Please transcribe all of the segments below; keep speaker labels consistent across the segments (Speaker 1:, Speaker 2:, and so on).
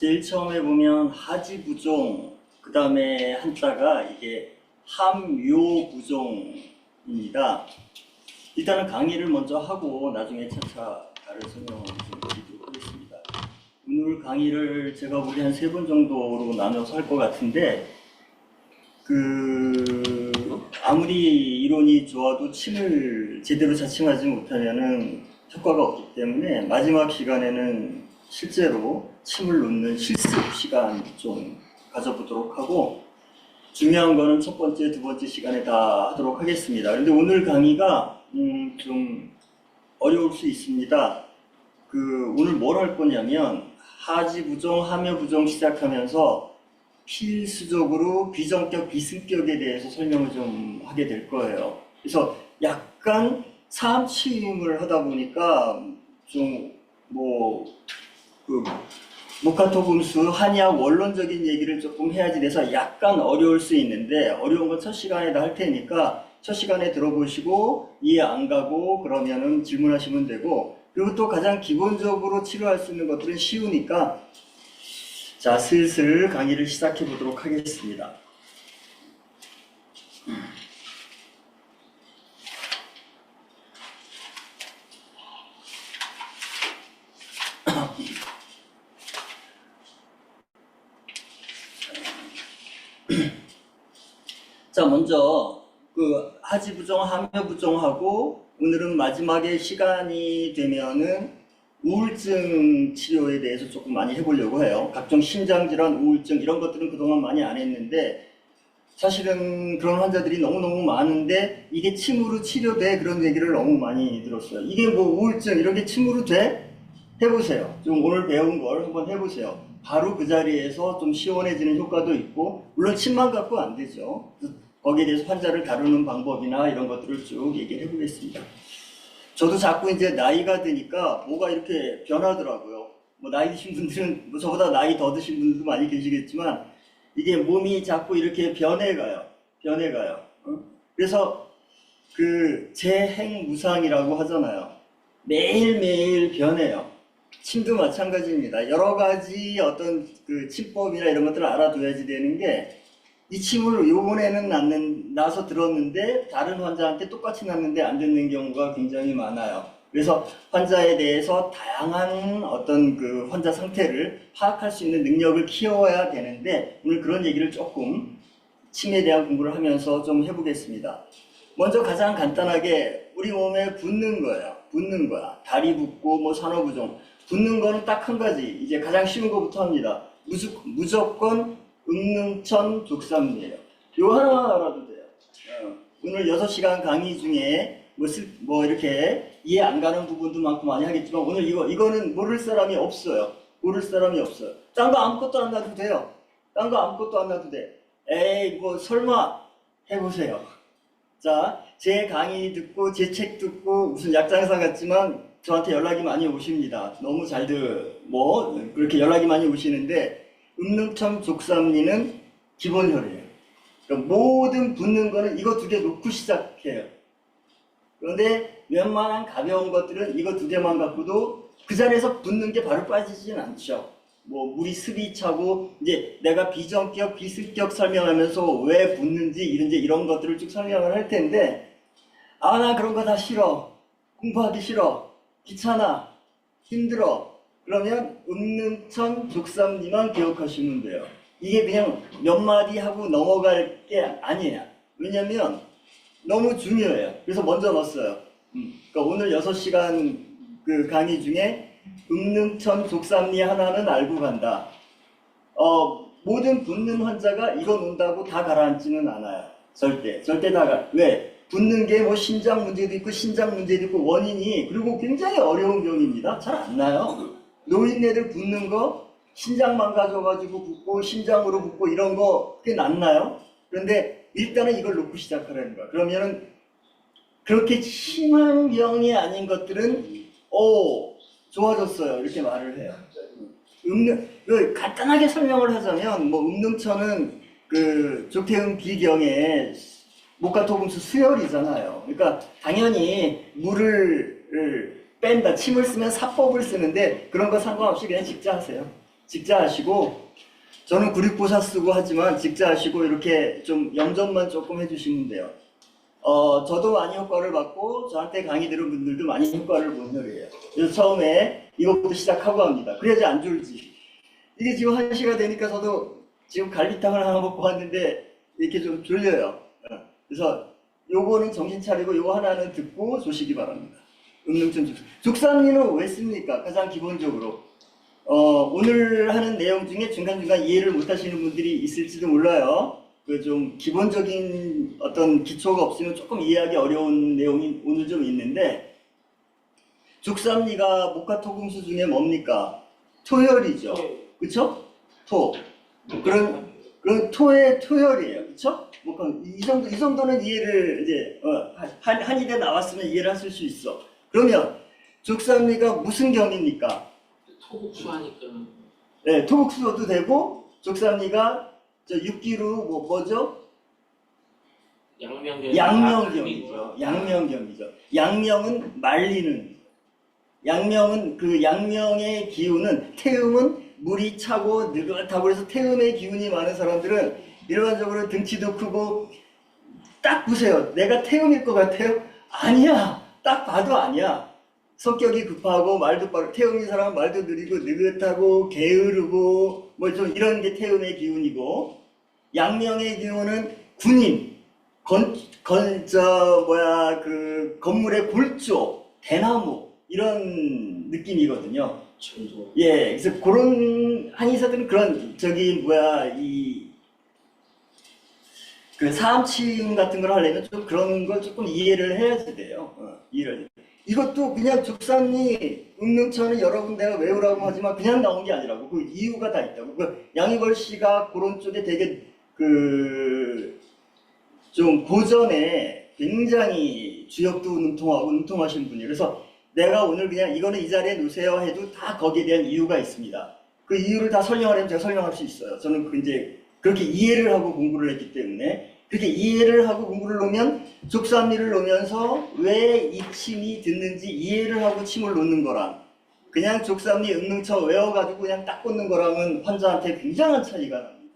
Speaker 1: 제일 처음에 보면 하지부종, 그 다음에 한자가 이게 함요부종입니다. 일단은 강의를 먼저 하고 나중에 차차 다른 설명을 좀 드리도록 하겠습니다. 오늘 강의를 제가 보기 한 세 번 정도로 나눠서 할 것 같은데, 그, 아무리 이론이 좋아도 침을 제대로 자칭하지 못하면은 효과가 없기 때문에 마지막 시간에는 실제로 침을 놓는 실습 시간 좀 가져보도록 하고 중요한 거는 첫 번째, 두 번째 시간에 다 하도록 하겠습니다. 그런데 오늘 강의가 음, 좀 어려울 수 있습니다. 그 오늘 뭘 할 거냐면 하지 부정, 하며 부정 시작하면서 필수적으로 비정격, 비승격에 대해서 설명을 좀 하게 될 거예요. 그래서 약간 사암치임을 하다 보니까 좀뭐 그 모카토금수 한의학 원론적인 얘기를 조금 해야지 돼서 약간 어려울 수 있는데 어려운 건 첫 시간에 다 할 테니까 첫 시간에 들어보시고 이해 안 가고 그러면은 질문하시면 되고 그리고 또 가장 기본적으로 치료할 수 있는 것들은 쉬우니까 자 슬슬 강의를 시작해 보도록 하겠습니다. 자, 먼저 그 하지 부정, 하며 부정하고 오늘은 마지막에 시간이 되면은 우울증 치료에 대해서 조금 많이 해보려고 해요. 각종 심장질환, 우울증 이런 것들은 그동안 많이 안 했는데 사실은 그런 환자들이 너무너무 많은데 이게 침으로 치료돼 그런 얘기를 너무 많이 들었어요. 이게 뭐 우울증 이런 게 침으로 돼? 해보세요. 좀 오늘 배운 걸 한번 해보세요. 바로 그 자리에서 좀 시원해지는 효과도 있고 물론 침만 갖고 안 되죠. 거기에 대해서 환자를 다루는 방법이나 이런 것들을 쭉 얘기해 보겠습니다. 저도 자꾸 이제 나이가 드니까 뭐가 이렇게 변하더라고요. 뭐 나이 드신 분들은 뭐 저보다 나이 더 드신 분들도 많이 계시겠지만 이게 몸이 자꾸 이렇게 변해가요. 변해가요. 어? 그래서 그 재행무상이라고 하잖아요. 매일매일 변해요. 침도 마찬가지입니다. 여러 가지 어떤 그 침법이나 이런 것들을 알아둬야지 되는 게 이 침을 요번에는 낫는, 나서 들었는데 다른 환자한테 똑같이 낫는데 안 듣는 경우가 굉장히 많아요. 그래서 환자에 대해서 다양한 어떤 그 환자 상태를 파악할 수 있는 능력을 키워야 되는데 오늘 그런 얘기를 조금 침에 대한 공부를 하면서 좀 해보겠습니다. 먼저 가장 간단하게 우리 몸에 붙는 거예요. 붙는 거야. 다리 붓고 뭐 산후부종. 붙는 거는 딱 한 가지. 이제 가장 쉬운 거부터 합니다. 무조, 무조건 응능천 족삼이에요. 요 하나만 알아도 돼요. 어, 오늘 6시간 강의 중에 뭐, 쓸- 뭐 이렇게 이해 안 가는 부분도 많고 많이 하겠지만 오늘 이거, 이거는 모를 사람이 없어요. 모를 사람이 없어요. 딴 거 아무것도 안 놔도 돼요. 딴 거 아무것도 안 놔도 돼. 에이, 뭐 설마 해보세요. 자, 제 강의 듣고 제 책 듣고 무슨 약장사 같지만 저한테 연락이 많이 오십니다. 너무 잘 들, 뭐 그렇게 연락이 많이 오시는데 음능천 족삼리는 기본 혈이에요. 그러니까 모든 붙는 거는 이거 두 개 놓고 시작해요. 그런데 웬만한 가벼운 것들은 이거 두 개만 갖고도 그 자리에서 붙는 게 바로 빠지진 않죠. 뭐 물이 습이 차고 이제 내가 비정격, 비습격 설명하면서 왜 붙는지 이런 이제 이런 것들을 쭉 설명을 할 텐데 아 나 그런 거 다 싫어 공부하기 싫어 귀찮아 힘들어 그러면 은능천 족삼리만 기억하시면 돼요. 이게 그냥 몇 마디 하고 넘어갈 게 아니에요. 왜냐면 너무 중요해요. 그래서 먼저 넣었어요. 음, 그러니까 오늘 6시간 그 강의 중에 음능천 족삼리 하나는 알고 간다. 어, 모든 붓는 환자가 이거 논다고 다 가라앉지는 않아요. 절대. 절대 다 가. 왜? 붓는 게뭐 심장 문제도 있고 신장 문제도 있고 원인이 그리고 굉장히 어려운 병입니다. 잘 안 나요. 노인네들 붓는 거 신장 망가져가지고 붓고 심장으로 붓고 이런 거꽤 낫나요? 그런데 일단은 이걸 놓고 시작하라는 거야. 그러면은 그렇게 심한 병이 아닌 것들은 오 좋아졌어요 이렇게 말을 해요. 음능 그 간단하게 설명을 하자면 뭐 음능천은 그 조태훈 비경의 목가토금수 수혈이잖아요. 그러니까 당연히 물을 뺀다 침을 쓰면 사법을 쓰는데 그런 거 상관없이 그냥 직자 하세요. 직자하시고 저는 구릿보사 쓰고 하지만 직자하시고 이렇게 좀 염전만 조금 해주시면 돼요. 어, 저도 많이 효과를 받고 저한테 강의 들은 분들도 많이 효과를 본 혈이에요. 그래서 처음에 이것부터 시작하고 합니다. 그래야지 안 졸지. 이게 지금 1시가 되니까 저도 지금 갈비탕을 하나 먹고 왔는데 이렇게 좀 졸려요. 어, 그래서 요거는 정신 차리고 요거 하나는 듣고 조시기 바랍니다. 음능천 죽. 죽삼리는 왜 씁니까? 가장 기본적으로. 어, 오늘 하는 내용 중에 중간중간 이해를 못 하시는 분들이 있을지도 몰라요. 그 좀 기본적인 어떤 기초가 없으면 조금 이해하기 어려운 내용이 오늘 좀 있는데 죽삼리가 목화토금수 중에 뭡니까? 토열이죠. 그쵸? 토. 그런, 그런 토의 토열이에요. 그쵸? 뭐, 그이 정도, 이 정도는 이해를 이제, 어, 한, 한의대 나왔으면 이해를 하실 수 있어. 그러면, 죽삼리가 무슨 경입니까?
Speaker 2: 토국수 하니까
Speaker 1: 네, 토국수도 되고, 죽삼리가 저 육기로 뭐, 뭐죠?
Speaker 2: 양명경
Speaker 1: 양명경이죠. 양명경이죠. 양명은 말리는. 양명은 그 양명의 기운은 태음은 물이 차고 느긋하고 그래서 태음의 기운이 많은 사람들은 일반적으로 등치도 크고 딱 보세요. 내가 태음일 것 같아요? 아니야. 딱 봐도 아니야. 성격이 급하고 말도 빠르고 태음인 사람은 말도 느리고 느긋하고 게으르고 뭐 좀 이런 게 태음의 기운이고 양명의 기운은 군인 건, 건, 저, 뭐야, 그, 건물의 골조, 대나무, 이런 느낌이거든요.
Speaker 2: 전도
Speaker 1: 예, 그래서 그런, 한의사들은 그런, 저기, 뭐야, 이, 그 사암침 같은 걸 하려면 좀 그런 걸 조금 이해를 해야지 돼요. 어, 이해를. 이것도 그냥 죽산리, 응능천을 여러 군데가 외우라고 하지만 그냥 나온 게 아니라고. 그 이유가 다 있다고. 그 양희걸 씨가 그런 쪽에 되게 그, 좀 고전에 굉장히 주역도 능통하고 능통하신 분이에요. 그래서 내가 오늘 그냥 이거는 이 자리에 놓으세요 해도 다 거기에 대한 이유가 있습니다. 그 이유를 다 설명하려면 제가 설명할 수 있어요. 저는 그 이제 그렇게 이해를 하고 공부를 했기 때문에 그렇게 이해를 하고 공부를 놓으면 족삼리를 놓으면서 왜 이 침이 듣는지 이해를 하고 침을 놓는 거랑 그냥 족삼리 응능처 외워가지고 그냥 딱 꽂는 거랑은 환자한테 굉장한 차이가 납니다.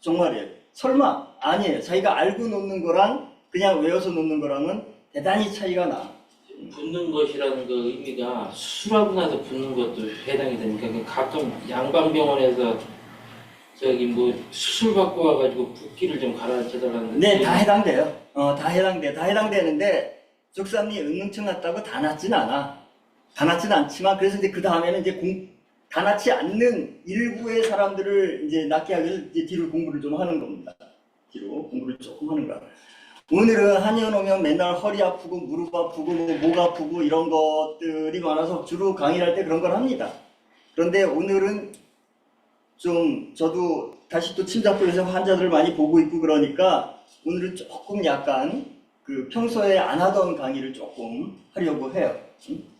Speaker 1: 정말이에요. 설마 아니에요. 자기가 알고 놓는 거랑 그냥 외워서 놓는 거랑은 대단히 차이가 나.
Speaker 2: 붙는 것이라는 그 의미가 수술하고 나서 붙는 것도 해당이 되니까 그 가끔 양방병원에서 저기 뭐 수술 받고 와가지고 붓기를 좀 가라앉혀 달라는데
Speaker 1: 네, 다 해당돼요. 어, 다 해당돼. 다 해당되는데 죽삼리 응능증 났다고 다 낫진 않아. 다 낫진 않지만 그래서 이제 그 다음에는 이제 공, 다 낫지 않는 일부의 사람들을 이제 낫게 하기 이제 뒤로 공부를 좀 하는 겁니다. 뒤로 공부를 조금 하는 거야. 오늘은 한의원 오면 맨날 허리 아프고 무릎 아프고 뭐 목 아프고 이런 것들이 많아서 주로 강의를 할 때 그런 걸 합니다. 그런데 오늘은 좀 저도 다시 또 침작부에서 환자들을 많이 보고 있고 그러니까 오늘은 조금 약간 그 평소에 안 하던 강의를 조금 하려고 해요. 응?